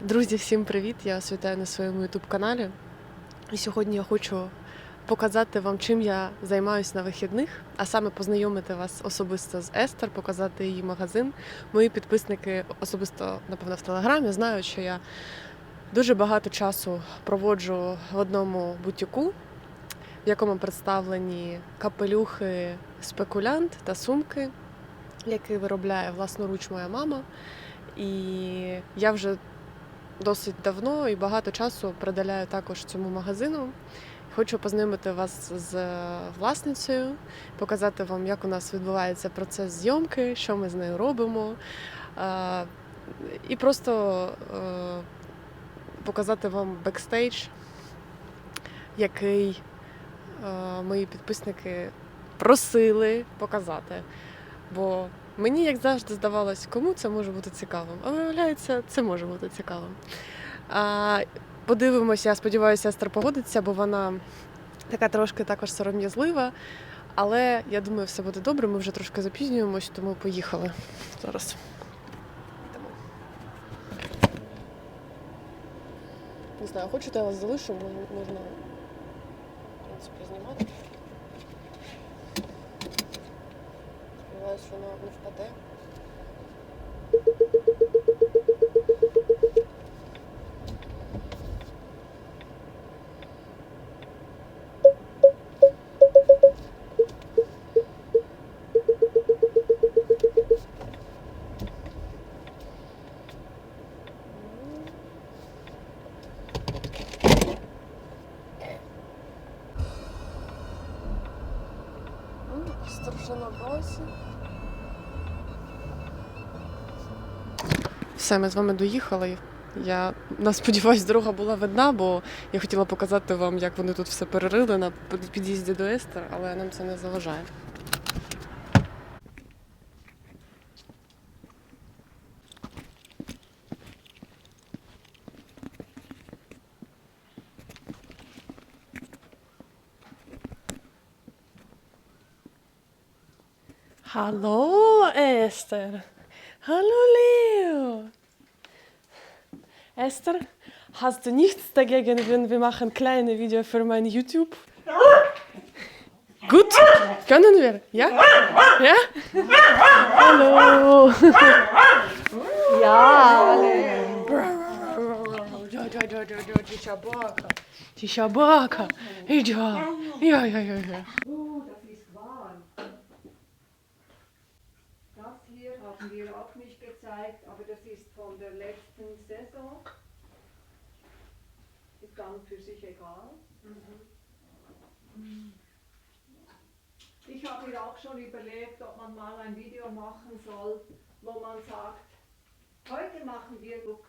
Друзі, всім привіт! Я вас вітаю на своєму youtube каналі. І сьогодні я хочу показати вам, чим я займаюся на вихідних, а саме познайомити вас особисто з Естер, показати її магазин. Мої підписники особисто, напевно, в телеграмі знають, що я дуже багато часу проводжу в одному бутіку, в якому представлені капелюхи спекулянт та сумки, які виробляє власноруч моя мама. І я вже досить давно і багато часу приділяю також цьому магазину. Хочу познайомити вас з е, власницею, показати вам, як у нас відбувається процес зйомки, що ми з нею робимо. Е, І просто е, показати вам бекстейдж, який мої підписники просили показати. Бо Мені, як завжди, здавалось, кому це може бути цікавим. А виявляється, це може бути цікавим. А, подивимося, я сподіваюся, Естер погодиться, бо вона така трошки також сором'язлива. Але я думаю, все буде добре. Ми вже трошки запізнюємось, тому поїхали зараз. Не знаю, хочете, я вас залишу, мож- можна в принципі, знімати. Сподіваюся, що вона не впаде. Старшина босі. Все, ми з вами доїхали. Я на сподіваюсь, дорога була видна, бо я хотіла показати вам, як вони тут все перерили на під'їзді до Естер, але нам це не заважає. Hallo Esther. Hallo Leo. Esther, hast du nichts dagegen, wenn wir machen kleine Video für mein YouTube? Gut, können wir, ja? Ja? Hallo. Ja, Die Schabaka. Die Schabaka. Ja, ja, ja, ja. Oh, das ist warm. Das hier haben wir auch. Saison. Ist dann für sich egal. Ich habe mir auch schon überlegt, ob man mal ein Video machen soll, wo man sagt, heute machen wir Look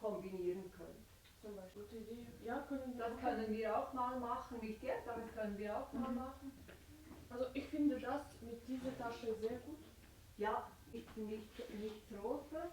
kombinieren können. Zum Beispiel gute Idee. Ja, können Das können wir auch mal machen, nicht jetzt, aber das können wir auch mal Mhm. machen. Also ich finde das mit dieser Tasche sehr gut. Ja, ist nicht, nicht rote.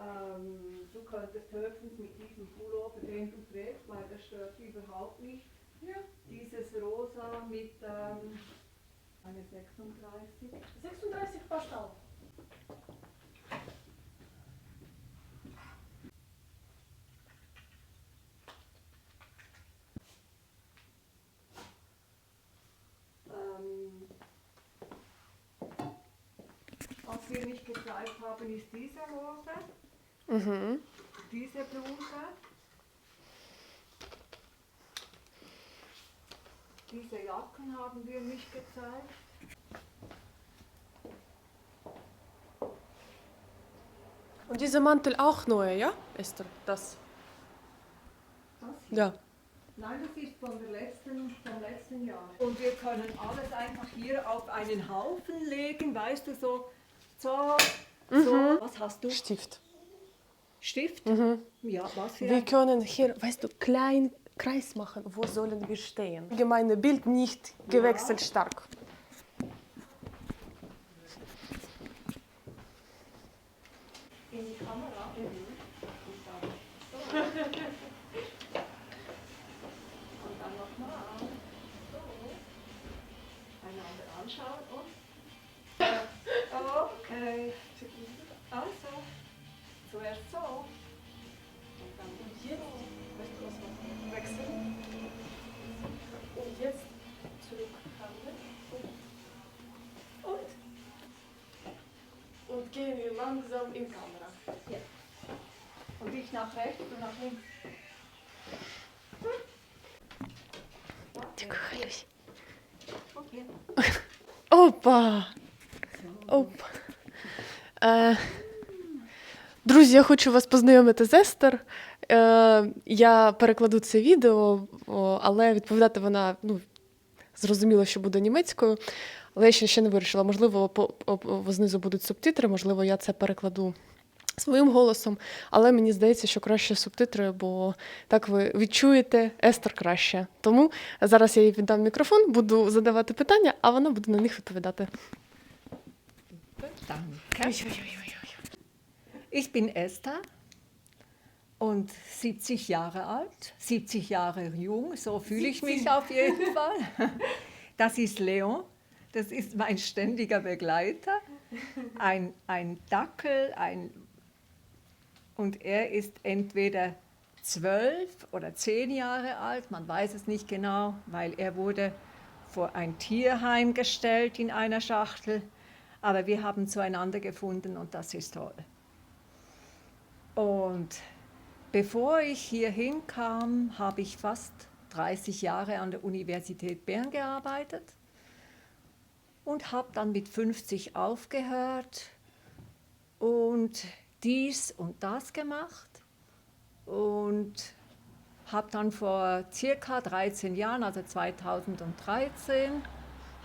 Ähm, du könntest höchstens mit diesem Pullover, den du trägst, weil das stört überhaupt nicht. Ja. Dieses rosa mit ähm, eine 36. 36 passt auch. Ähm, was wir nicht gezeigt haben, ist diese Hose, Mhm. diese Bluse. Diese Jacken haben wir nicht gezeigt. Und dieser Mantel auch neu, ja, Esther? Das. Das hier. Ja. Nein, das ist von der letzten, vom letzten Jahr. Und wir können alles einfach hier auf einen Haufen legen, weißt du, so, so, so. Was hast du? Stift. Stift? Mhm. Ja, was für Wir können hier, weißt du, kleinen Kreis machen. Wo sollen wir stehen? Allgemeine Bild nicht gewechselt stark. In die Kamera. Und dann so. Und dann nochmal. So. Einander anschauen und... Okay. Also, zuerst so. Langsam in Kamera. Und ich nach rechts und nach links. Дякую, Галюсь. Okay. Опа! Опа. Е, друзі, я хочу вас познайомити з Естер. Е, я перекладу це відео, о, але відповідати вона ну, зрозуміло, що буде німецькою. Але я ще, ще не вирішила. Можливо, по, по, по- знизу будуть субтитри, можливо, я це перекладу своїм голосом. Але мені здається, що краще субтитри, бо так ви відчуєте Естер краще. Тому зараз я їй віддам мікрофон, буду задавати питання, а вона буде на них відповідати. Ich bin Esther und 70 Jahre alt, 70 Jahre jung, so fühle ich mich auf jeden Fall. Das ist Leon, das ist mein ständiger Begleiter, ein, ein Dackel, ein, und er ist entweder zwölf oder zehn Jahre alt, man weiß es nicht genau, weil er wurde vor ein Tierheim gestellt in einer Schachtel. Aber wir haben zueinander gefunden und das ist toll. Und bevor ich hier hinkam, habe ich fast 30 Jahre an der Universität Bern gearbeitet und habe dann mit 50 aufgehört und dies und das gemacht und habe dann vor circa 13 Jahren, also 2013,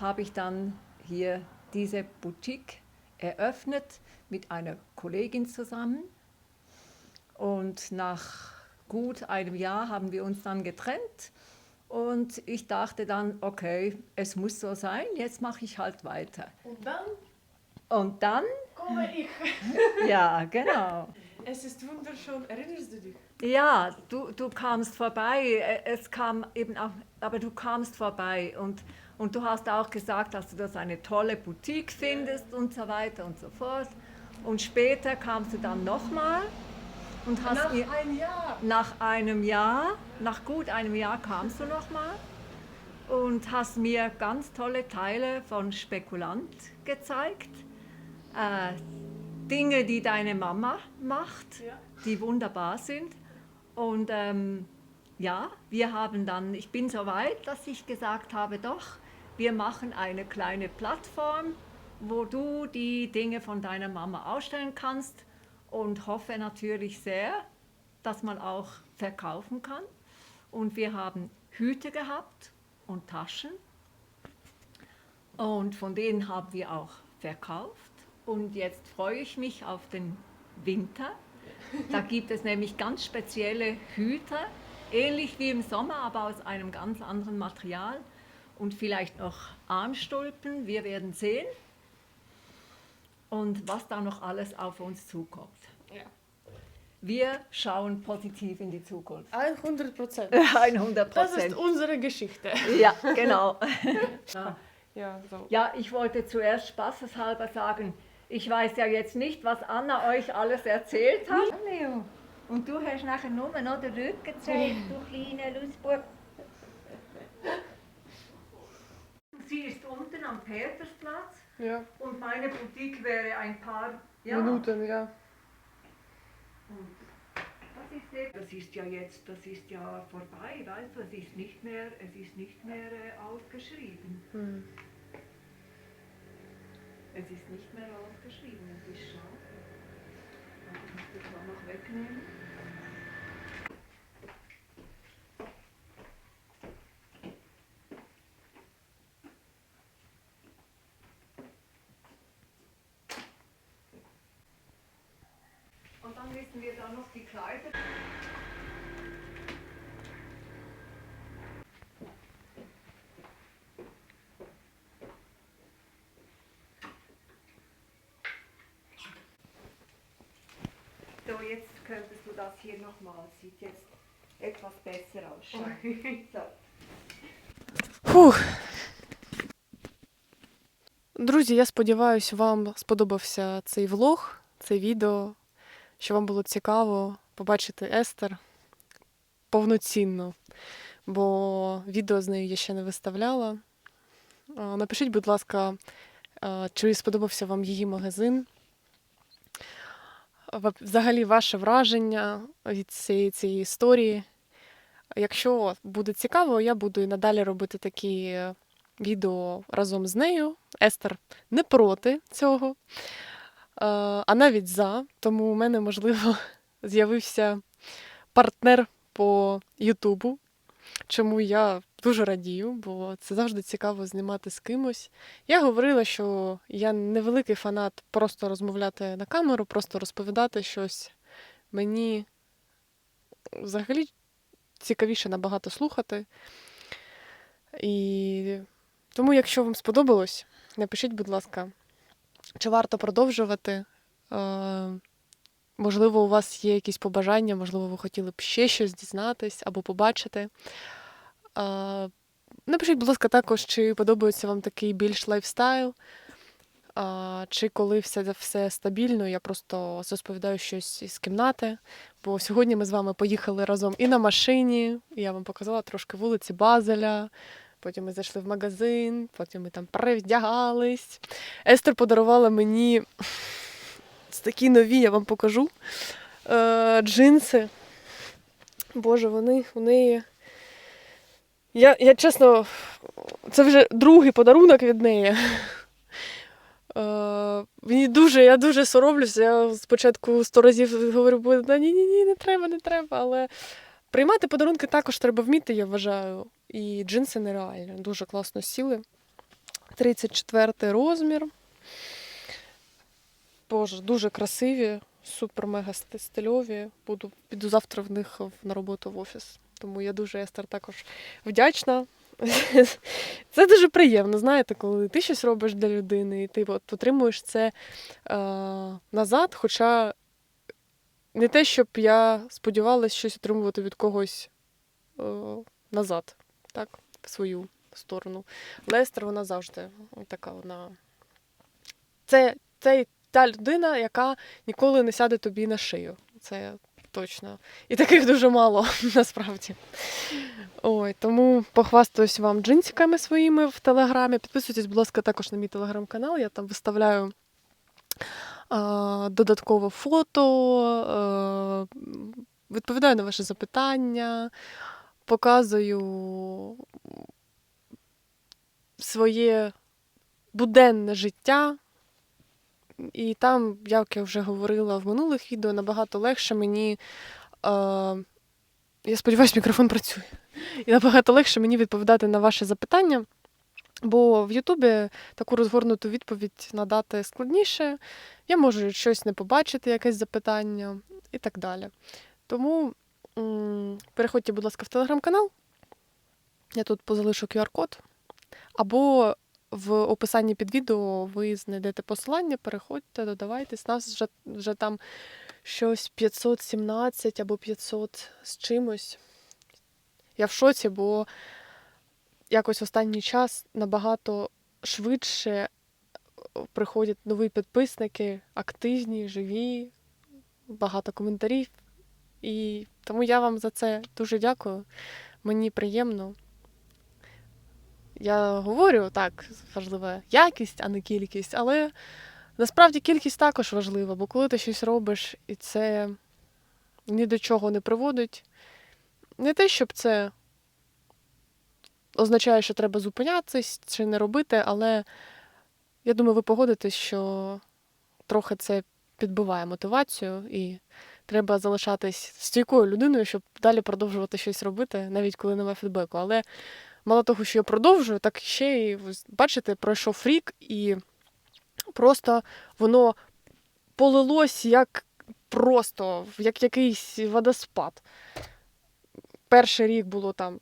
habe ich dann hier diese Boutique eröffnet mit einer Kollegin zusammen. Und nach gut einem Jahr haben wir uns dann getrennt. Und ich dachte dann, okay, es muss so sein, jetzt mache ich halt weiter. Und dann Und dann, komme ich. ja, genau. Es ist wunderschön. Erinnerst du dich? Ja, du, du kamst vorbei. Äh, Es kam eben auch, aber du kamst vorbei und, und du hast auch gesagt, dass du das eine tolle Boutique findest und so weiter und so fort. Und später kamst du dann nochmal und hast Nach mir ein Jahr. nach einem Jahr, nach gut einem Jahr kamst du nochmal und hast mir ganz tolle Teile von Spekulant gezeigt. Äh, Dinge, die deine Mama macht, Ja. die wunderbar sind. Und ähm, ja, wir haben dann, ich bin so weit, dass ich gesagt habe, doch, wir machen eine kleine Plattform, wo du die Dinge von deiner Mama ausstellen kannst und hoffe natürlich sehr, dass man auch verkaufen kann. Und wir haben Hüte gehabt und Taschen und von denen haben wir auch verkauft. Und jetzt freue ich mich auf den Winter. Da gibt es nämlich ganz spezielle Hüte, ähnlich wie im Sommer, aber aus einem ganz anderen Material. Und vielleicht noch Armstulpen, wir werden sehen. Und was da noch alles auf uns zukommt. Ja. Wir schauen positiv in die Zukunft. 100 Prozent. 100 Das ist Prozent. unsere Geschichte. Ja, genau. Ja. Ja, so. Ja, ich wollte zuerst spaßeshalber sagen, ich weiß ja jetzt nicht, was Anna euch alles erzählt hat. Leo. Und du hast nachher nur noch den Rücken gezeigt, du kleiner Lausbub. Sie ist unten am Petersplatz Ja. und meine Boutique wäre ein paar ja, Minuten, ja. Das ist, eben- das ist ja jetzt, das ist ja vorbei, weißt du, es ist nicht mehr, es ist nicht mehr äh, ausgeschrieben. Hm. Es ist nicht mehr ausgeschrieben, es ist schade. Aber Ich muss das mal noch wegnehmen. Müssen wir da noch die Kleider. So, jetzt könntest du das hier nochmal, sieht jetzt etwas besser aus. So. Фух. Друзі, я сподіваюся, вам сподобався цей влог, це відео, що вам було цікаво побачити Естер повноцінно, бо відео з нею я ще не виставляла. Напишіть, будь ласка, чи сподобався вам її магазин. взагалі ваше враження від цієї, цієї історії. Якщо буде цікаво, я буду і надалі робити такі е, відео разом з нею. Естер не проти цього, а навіть за. Тому у мене, можливо, з'явився партнер по Ютубу, чому я дуже радію, бо це завжди цікаво знімати з кимось. Я говорила, що я невеликий фанат просто розмовляти на камеру, просто розповідати щось. Мені взагалі цікавіше набагато слухати. І тому, якщо вам сподобалось, напишіть, будь ласка, чи варто продовжувати. Е, Можливо, у вас є якісь побажання, можливо, ви хотіли б ще щось дізнатись або побачити. Е, Напишіть, будь ласка, також, чи подобається вам такий більш лайфстайл, чи коли все, все стабільно, я просто розповідаю щось із кімнати. Бо сьогодні ми з вами поїхали разом і на машині, і я вам показала трошки вулиці Базеля. Потім ми зайшли в магазин, потім ми там перевдягались. Естер подарувала мені такі нові, я вам покажу. Е, джинси. Боже, вони у неї. Я, я чесно, це вже другий подарунок від неї. Е, мені дуже, я дуже соромлюся. Я спочатку сто разів говорю, «Бо, ні, ні, ні, не треба, не треба. Але приймати подарунки також треба вміти, я вважаю. І джинси нереально. Дуже класно сіли. 34 розмір. Боже, дуже красиві, супер-мега стильові. Буду, піду завтра в них на роботу в офіс. Тому я дуже Естер також вдячна. Це дуже приємно, знаєте, коли ти щось робиш для людини, і ти от отримуєш це е, назад. Хоча не те, щоб я сподівалася щось отримувати від когось е, назад, так, в свою сторону. Лестер, вона завжди така вона. Це, це та людина, яка ніколи не сяде тобі на шию. Це точно. І таких дуже мало насправді. Ой, тому похвастаюсь вам джинсиками своїми в телеграмі. Підписуйтесь, будь ласка, також на мій телеграм-канал. Я там виставляю а, додатково фото, а, відповідаю на ваші запитання, показую своє буденне життя. І там, як я вже говорила в минулих відео, набагато легше мені. Е, я сподіваюся, мікрофон працює. І набагато легше мені відповідати на ваші запитання, бо в Ютубі таку розгорнуту відповідь надати складніше. Я можу щось не побачити, якесь запитання і так далі. Тому переходьте, будь ласка, в телеграм-канал. Я тут позалишу QR-код. Або в описанні під відео ви знайдете посилання, переходьте, додавайтесь. Нас вже, вже там щось 517 або 500 з чимось. Я в шоці, бо якось останній час набагато швидше е, приходять нові підписники, активні, живі, багато коментарів. І тому я вам за це дуже дякую. Мені приємно. Я говорю так, важлива якість, а не кількість, але насправді кількість також важлива, бо коли ти щось робиш і це ні до чого не приводить, не те, щоб це означає, що треба зупинятись чи не робити, але я думаю, ви погодитесь, що трохи це підбиває мотивацію і треба залишатись стійкою людиною, щоб далі продовжувати щось робити, навіть коли немає фідбеку. Але мало того, що я продовжую, так ще й бачите, пройшов рік, і просто воно полилось як просто, як якийсь водоспад. Перший рік було там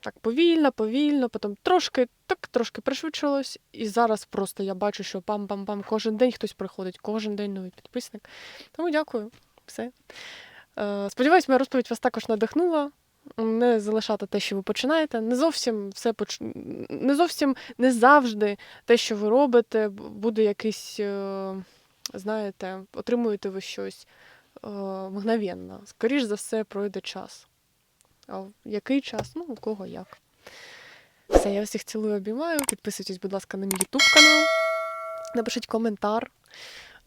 так повільно, повільно, потім трошки так трошки пришвидшилось, і зараз просто я бачу, що пам-пам-пам, кожен день хтось приходить, кожен день новий підписник. Тому дякую. Все. Е, сподіваюсь, моя розповідь вас також надихнула. Не залишати те, що ви починаєте. Не зовсім все поч... не зовсім не завжди те, що ви робите, буде якийсь, е, знаєте, отримуєте ви щось е, мгновенно. Скоріш за все, пройде час. А який час? Ну, у кого як. Все, я всіх цілую, обіймаю. Підписуйтесь, будь ласка, на мій YouTube канал. Напишіть коментар.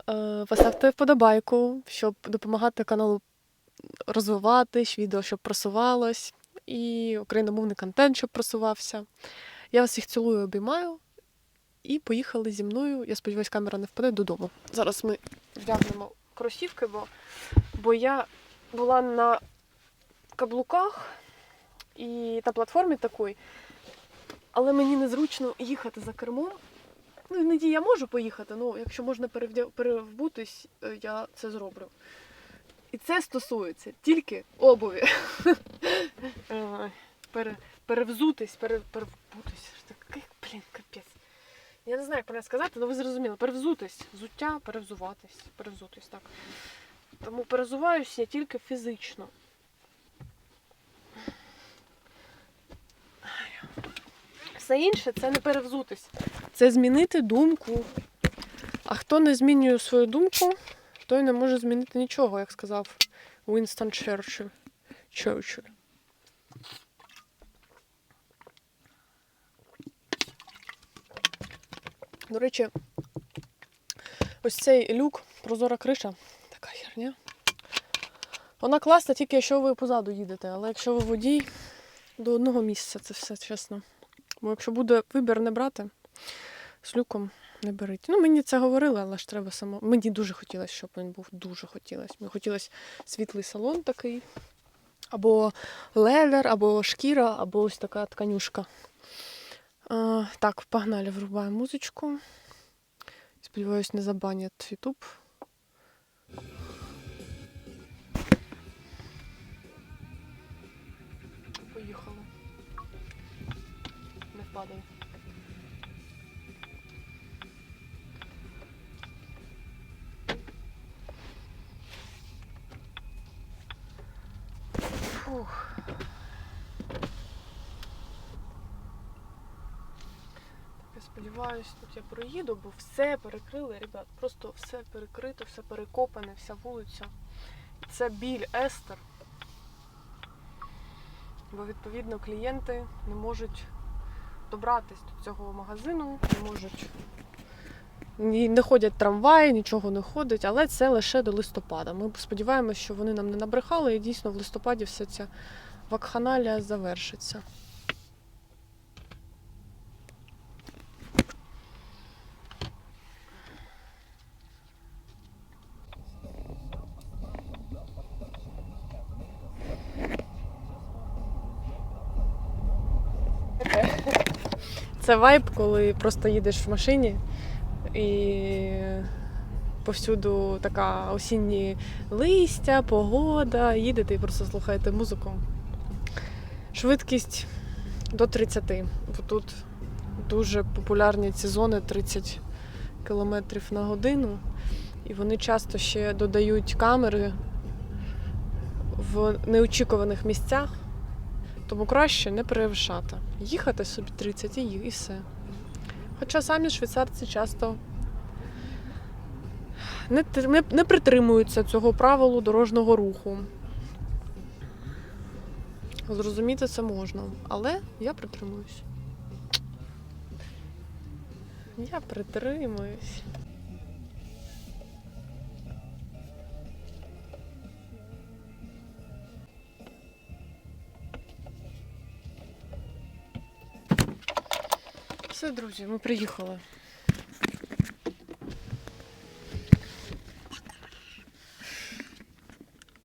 Е, Поставте вподобайку, щоб допомагати каналу розвиватись, відео, щоб просувалось, і україномовний контент, щоб просувався. Я вас всіх цілую, обіймаю. І поїхали зі мною. Я сподіваюся, камера не впаде додому. Зараз ми вдягнемо кросівки, бо, бо я була на каблуках і на платформі такої, але мені незручно їхати за кермом. Ну, іноді я можу поїхати, але якщо можна перевбутись, е, я це зроблю. І це стосується тільки обуві. Пере, перевзутись, пере, перевбутись. Такий, блін, капець. Я не знаю, як правильно сказати, але ви зрозуміли. Перевзутись. Взуття, перевзуватись. Перевзутись, так. Тому перезуваюсь я тільки фізично. Все інше це не перевзутись. Це змінити думку. А хто не змінює свою думку, той не може змінити нічого, як сказав Уінстон Черчилль. До речі, ось цей люк, прозора криша, така херня. Вона класна тільки якщо ви позаду їдете, але якщо ви водій, до одного місця це все чесно. Бо якщо буде вибір не брати, з люком не беріть. Ну, мені це говорили, але ж треба само. Мені дуже хотілося, щоб він був. Дуже хотілося. Мені хотілося світлий салон такий, або ледер, або шкіра, або ось така тканюшка. А, так, погнали, врубаємо музичку. Сподіваюсь, не забанять YouTube. Не впадай. Фух. Я сподіваюся, тут я проїду, бо все перекрили, ребят. Просто все перекрито, все перекопане, вся вулиця. Це біль Естер. Бо відповідно клієнти не можуть добратись до цього магазину, не можуть. Не ходять трамваї, нічого не ходить, але це лише до листопада. Ми сподіваємося, що вони нам не набрехали, і дійсно в листопаді вся ця вакханалія завершиться. Це вайб, коли просто їдеш в машині і повсюду така осінні листя, погода, їдете і просто слухаєте музику. Швидкість до 30. Бо тут дуже популярні ці зони 30 км на годину. І вони часто ще додають камери в неочікуваних місцях. Тому краще не перевишати. Їхати собі 30 і, і все. Хоча самі швейцарці часто не, не, не притримуються цього правилу дорожнього руху. Зрозуміти це можна, але я притримуюсь. Я притримуюсь. Все, друзі, ми приїхали.